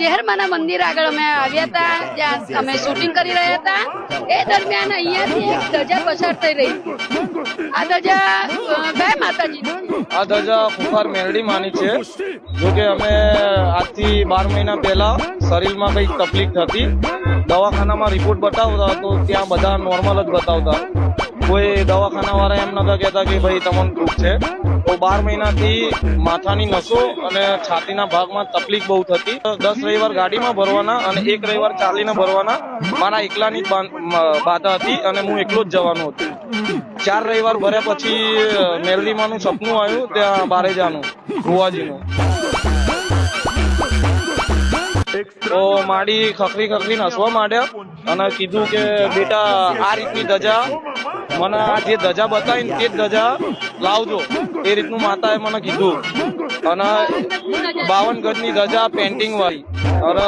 ચેહરમાના મંદિર આગળ અમે આવ્યા હતા જ્યાં અમે શૂટિંગ કરી રહ્યા હતા. એ દરમિયાન અહીંયાથી એક ધજા પસાર થઈ રહી. આ ધજા બે માતાજી આ ધજા ફુફાર મેરડી માની છે. જો કે અમે આજથી બાર મહિના પહેલા શરીરમાં કંઈક તકલીફ હતી દવાખાનામાં રિપોર્ટ બતાવતા તો ત્યાં બધા નોર્મલ જ બતાવતા. કોઈ દવાખાના વાળા એમ નતા કહેતા કે ભાઈ તમને ગ્રુપ છે. તો બાર મહિનાથી માથાની નસો અને છાતીના ભાગમાં તકલીફ બહુ થતી. દસ રવિવાર ગાડીમાં ભરવાના અને એક રવિવાર ચાલીને ભરવાના. મારા એકલાની બાધા હતી અને હું એકલો જ જવાનું હતું. ચાર રવિવાર ભર્યા પછી મેરડીમાંનું સપનું આવ્યું ત્યાં બારેજાનું ભુવાજીનું. તો માડી ખખરી ખખરી હસવા માંડ્યા અને કીધું કે, બેટા, આ રીતની ધજા મને આ જે ધજા બતાવી તે ધજા લાવજો. એ રીતનું માતાએ મને કીધું. અને બાવન ગજની ધજા પેન્ટિંગ વાળી. અને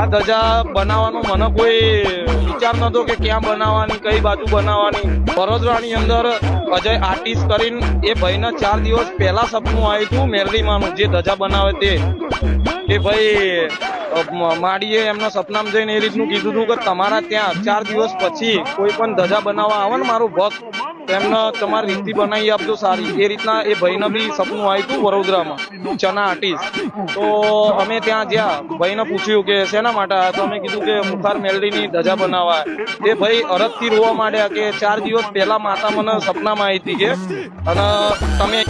આ ધજા બનાવવાનો મને કોઈ વિચાર નતો કે ક્યાં બનાવવાની, કઈ બાજુ બનાવવાની. વડોદરાની અંદર અજય આર્ટિસ્ટ કરીને એ ભાઈને ચાર દિવસ પહેલા સપનું આવ્યું હતું મેરલીમાનું જે ધજા બનાવે તે. કે ભાઈ માડીએ એમના સપનામાં જઈને એ રીતનું કીધું હતું કે તમારા ત્યાં ચાર દિવસ પછી કોઈ પણ ધજા બનાવવા આવે ને મારું ભક્ત. એમને તમારી રીતથી બનાવી આપજો સારી. એ રીતના એ ભાઈને બી સપનું આવ્યું વડોદરામાં, ચના આર્ટિસ્ટ તો અમે ત્યાં જ્યાં ભાઈને પૂછ્યું કે શેના માટે આવ્યા તો અમે કીધું કે મુખાર મેલડીની ધજા બનાવવા તે ભાઈ અરજથી રોવા માંડ્યા કે ચાર દિવસ પહેલા માતા મને સપનામાં આવી હતી કે, અને તમે